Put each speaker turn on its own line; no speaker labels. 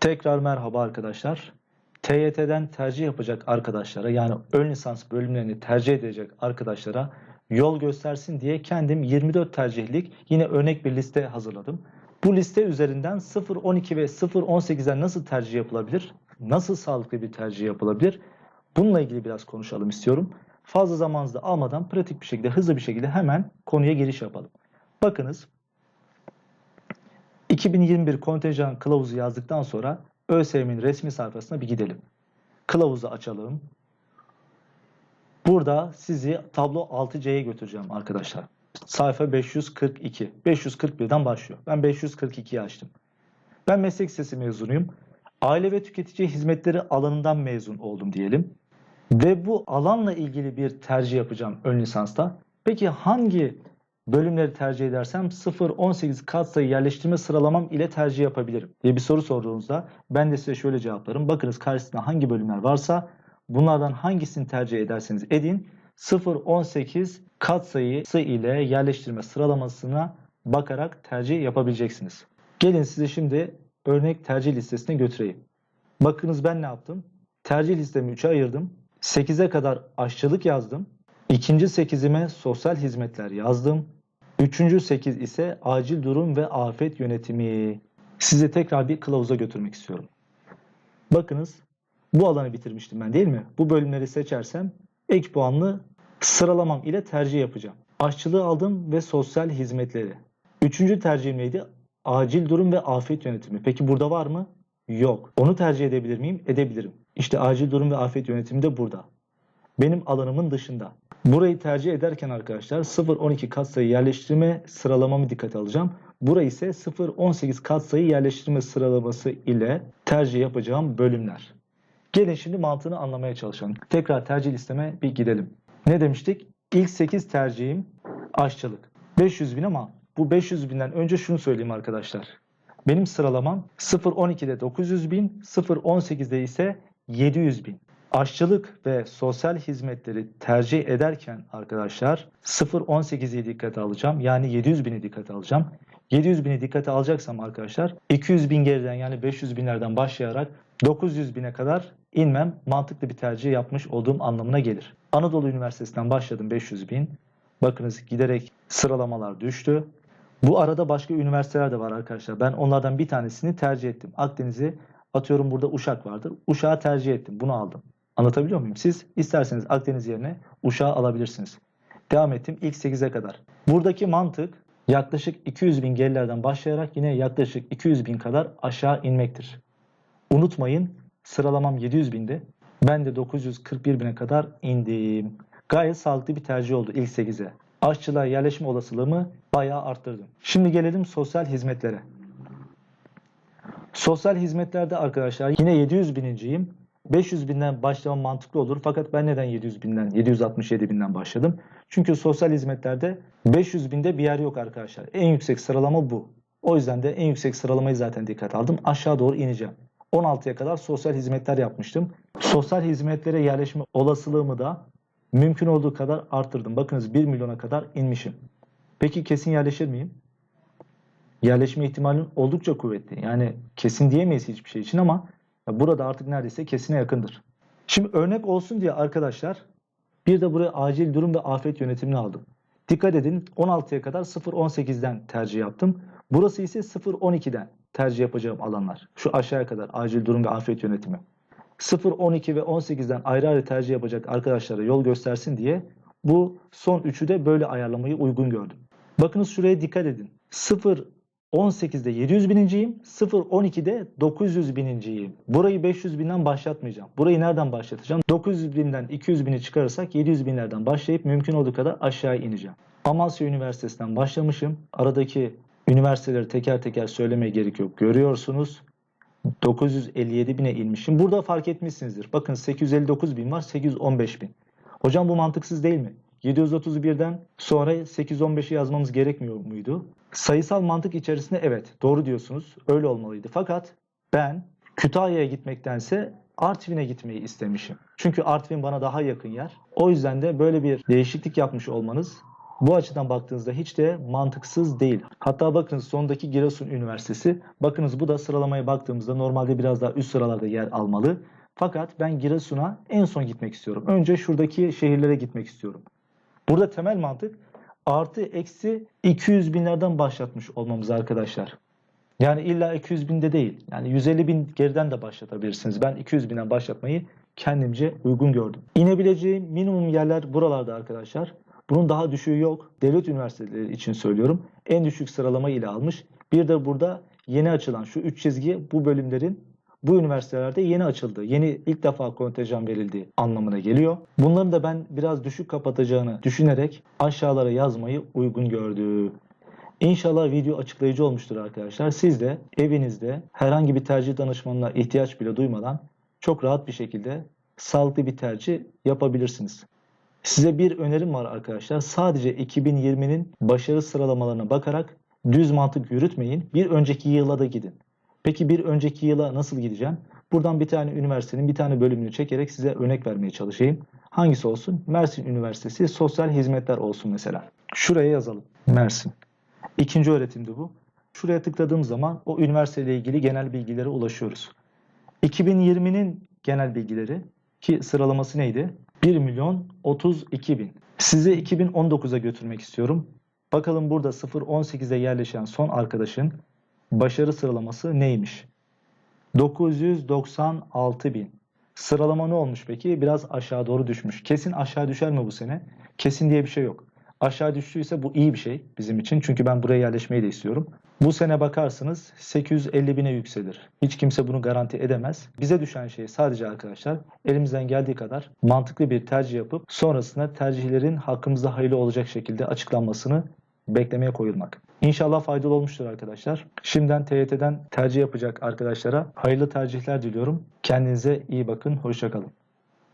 Tekrar merhaba arkadaşlar. TYT'den tercih yapacak arkadaşlara yani ön lisans bölümlerini tercih edecek arkadaşlara yol göstersin diye kendim 24 tercihlik yine örnek bir liste hazırladım. Bu liste üzerinden 0-12 ve 0-18'den nasıl tercih yapılabilir? Nasıl sağlıklı bir tercih yapılabilir? Bununla ilgili biraz konuşalım istiyorum. Fazla zamanınızı da almadan pratik bir şekilde, hızlı bir şekilde hemen konuya giriş yapalım. Bakınız 2021 kontenjan kılavuzu yazdıktan sonra ÖSYM'in resmi sayfasına bir gidelim. Kılavuzu açalım. Burada sizi tablo 6C'ye götüreceğim arkadaşlar. Sayfa 542. 541'den başlıyor. Ben 542'yi açtım. Ben meslek lisesi mezunuyum. Aile ve tüketici hizmetleri alanından mezun oldum diyelim. Ve bu alanla ilgili bir tercih yapacağım ön lisansta. Peki hangi bölümleri tercih edersem 0-18 katsayı yerleştirme sıralamam ile tercih yapabilirim diye bir soru sorduğunuzda ben de size şöyle cevaplarım. Bakınız karşısında hangi bölümler varsa bunlardan hangisini tercih ederseniz edin 0-18 katsayısı ile yerleştirme sıralamasına bakarak tercih yapabileceksiniz. Gelin size şimdi örnek tercih listesine götüreyim. Bakınız ben ne yaptım? Tercih listemi 3'e ayırdım. 8'e kadar aşçılık yazdım. İkinci 8'ime sosyal hizmetler yazdım. Üçüncü 8 ise acil durum ve afet yönetimi. Size tekrar bir kılavuza götürmek istiyorum. Bakınız bu alanı bitirmiştim ben değil mi? Bu bölümleri seçersem ek puanlı sıralamam ile tercih yapacağım. Aşçılığı aldım ve sosyal hizmetleri. Üçüncü tercihim neydi? Acil durum ve afet yönetimi. Peki burada var mı? Yok. Onu tercih edebilir miyim? Edebilirim. İşte acil durum ve afet yönetimi de burada. Benim alanımın dışında. Burayı tercih ederken arkadaşlar 0-12 katsayı yerleştirme sıralamamı dikkate alacağım. Burayı ise 0-18 katsayı yerleştirme sıralaması ile tercih yapacağım bölümler. Gelin şimdi mantığını anlamaya çalışalım. Tekrar tercih listeme bir gidelim. Ne demiştik? İlk 8 tercihim aşçılık. 500 bin ama bu 500 binden önce şunu söyleyeyim arkadaşlar. Benim sıralamam 0-12'de 900 bin, 0-18'de ise 700 bin. Aşçılık ve sosyal hizmetleri tercih ederken arkadaşlar 0-18'i dikkate alacağım. Yani 700 bini dikkate alacağım. 700 bini dikkate alacaksam arkadaşlar 200 bin geriden yani 500 binlerden başlayarak 900 bine kadar inmem mantıklı bir tercih yapmış olduğum anlamına gelir. Anadolu Üniversitesi'nden başladım 500 bin. Bakınız giderek sıralamalar düştü. Bu arada başka üniversiteler de var arkadaşlar. Ben onlardan bir tanesini tercih ettim. Akdeniz'i atıyorum burada Uşak vardır. Uşak'ı tercih ettim. Bunu aldım. Anlatabiliyor muyum? Siz isterseniz Akdeniz yerine Uşak'ı alabilirsiniz. Devam ettim ilk 8'e kadar. Buradaki mantık yaklaşık 200 bin gerilerden başlayarak yine yaklaşık 200 bin kadar aşağı inmektir. Unutmayın sıralamam 700 bindi. Ben de 941 bine kadar indim. Gayet sağlıklı bir tercih oldu ilk 8'e. Aşçılığa yerleşme olasılığımı bayağı arttırdım. Şimdi gelelim sosyal hizmetlere. Sosyal hizmetlerde arkadaşlar yine 700 bininciyim. 500 binden başlamam mantıklı olur. Fakat ben neden 700 binden, 767 binden başladım? Çünkü sosyal hizmetlerde 500 binde bir yer yok arkadaşlar. En yüksek sıralama bu. O yüzden de en yüksek sıralamayı zaten dikkat aldım. Aşağı doğru ineceğim. 16'ya kadar sosyal hizmetler yapmıştım. Sosyal hizmetlere yerleşme olasılığımı da mümkün olduğu kadar arttırdım. Bakınız 1 milyona kadar inmişim. Peki kesin yerleşir miyim? Yerleşme ihtimalin oldukça kuvvetli. Yani kesin diyemeyiz hiçbir şey için ama burada artık neredeyse kesine yakındır. Şimdi örnek olsun diye arkadaşlar bir de buraya acil durum ve afet yönetimini aldım. Dikkat edin 16'ya kadar 0-18'den tercih yaptım. Burası ise 0-12'den tercih yapacağım alanlar. Şu aşağıya kadar acil durum ve afet yönetimi. 0, 12 ve 18'den ayrı ayrı tercih yapacak arkadaşlara yol göstersin diye bu son üçü de böyle ayarlamayı uygun gördüm. Bakınız şuraya dikkat edin. 0, 18'de 700 bininciyim, 0, 12'de 900 bininciyim. Burayı 500 binden başlatmayacağım. Burayı nereden başlatacağım? 900 binden 200 bini çıkarırsak 700 binlerden başlayıp mümkün olduğu kadar aşağı ineceğim. Amasya Üniversitesi'nden başlamışım. Aradaki üniversiteleri teker teker söylemeye gerek yok. Görüyorsunuz. 957 bine inmişim. Burada fark etmişsinizdir. Bakın 859 bin var, 815 bin. Hocam bu mantıksız değil mi? 731'den sonra 815'i yazmamız gerekmiyor muydu? Sayısal mantık içerisinde evet doğru diyorsunuz. Öyle olmalıydı. Fakat ben Kütahya'ya gitmektense Artvin'e gitmeyi istemişim. Çünkü Artvin bana daha yakın yer. O yüzden de böyle bir değişiklik yapmış olmanız Bu açıdan baktığınızda hiç de mantıksız değil. Hatta bakınız sondaki Giresun Üniversitesi. Bakınız bu da sıralamaya baktığımızda normalde biraz daha üst sıralarda yer almalı. Fakat ben Giresun'a en son gitmek istiyorum. Önce şuradaki şehirlere gitmek istiyorum. Burada temel mantık artı eksi 200 binlerden başlatmış olmamız arkadaşlar. Yani illa 200 binde değil. Yani 150 bin geriden de başlatabilirsiniz. Ben 200 binden başlatmayı kendimce uygun gördüm. İnebileceğim minimum yerler buralarda arkadaşlar. Bunun daha düşüğü yok. Devlet üniversiteleri için söylüyorum. En düşük sıralama ile almış. Bir de burada yeni açılan şu üç çizgi bu bölümlerin bu üniversitelerde yeni açıldı. Yeni ilk defa kontenjan verildiği anlamına geliyor. Bunların da ben biraz düşük kapatacağını düşünerek aşağılara yazmayı uygun gördüm. İnşallah video açıklayıcı olmuştur arkadaşlar. Siz de evinizde herhangi bir tercih danışmanına ihtiyaç bile duymadan çok rahat bir şekilde sağlıklı bir tercih yapabilirsiniz. Size bir önerim var arkadaşlar. Sadece 2020'nin başarı sıralamalarına bakarak düz mantık yürütmeyin. Bir önceki yıla da gidin. Peki bir önceki yıla nasıl gideceğim? Buradan bir tane üniversitenin bir tane bölümünü çekerek size örnek vermeye çalışayım. Hangisi olsun? Mersin Üniversitesi Sosyal Hizmetler olsun mesela. Şuraya yazalım. Mersin. İkinci öğretimdi bu. Şuraya tıkladığım zaman o üniversiteyle ilgili genel bilgilere ulaşıyoruz. 2020'nin genel bilgileri ki sıralaması neydi? 1 milyon 32 bin. Sizi 2019'a götürmek istiyorum. Bakalım burada 0-18'e yerleşen son arkadaşın başarı sıralaması neymiş? 996 bin. Sıralama ne olmuş peki? Biraz aşağı doğru düşmüş. Kesin aşağı düşer mi bu sene? Kesin diye bir şey yok. Aşağı düştüyse bu iyi bir şey bizim için. Çünkü ben buraya yerleşmeyi de istiyorum. Bu sene bakarsınız 850 bine yükselir. Hiç kimse bunu garanti edemez. Bize düşen şey sadece arkadaşlar elimizden geldiği kadar mantıklı bir tercih yapıp sonrasında tercihlerin hakkımızda hayırlı olacak şekilde açıklanmasını beklemeye koyulmak. İnşallah faydalı olmuştur arkadaşlar. Şimdiden TYT'den tercih yapacak arkadaşlara hayırlı tercihler diliyorum. Kendinize iyi bakın. Hoşçakalın.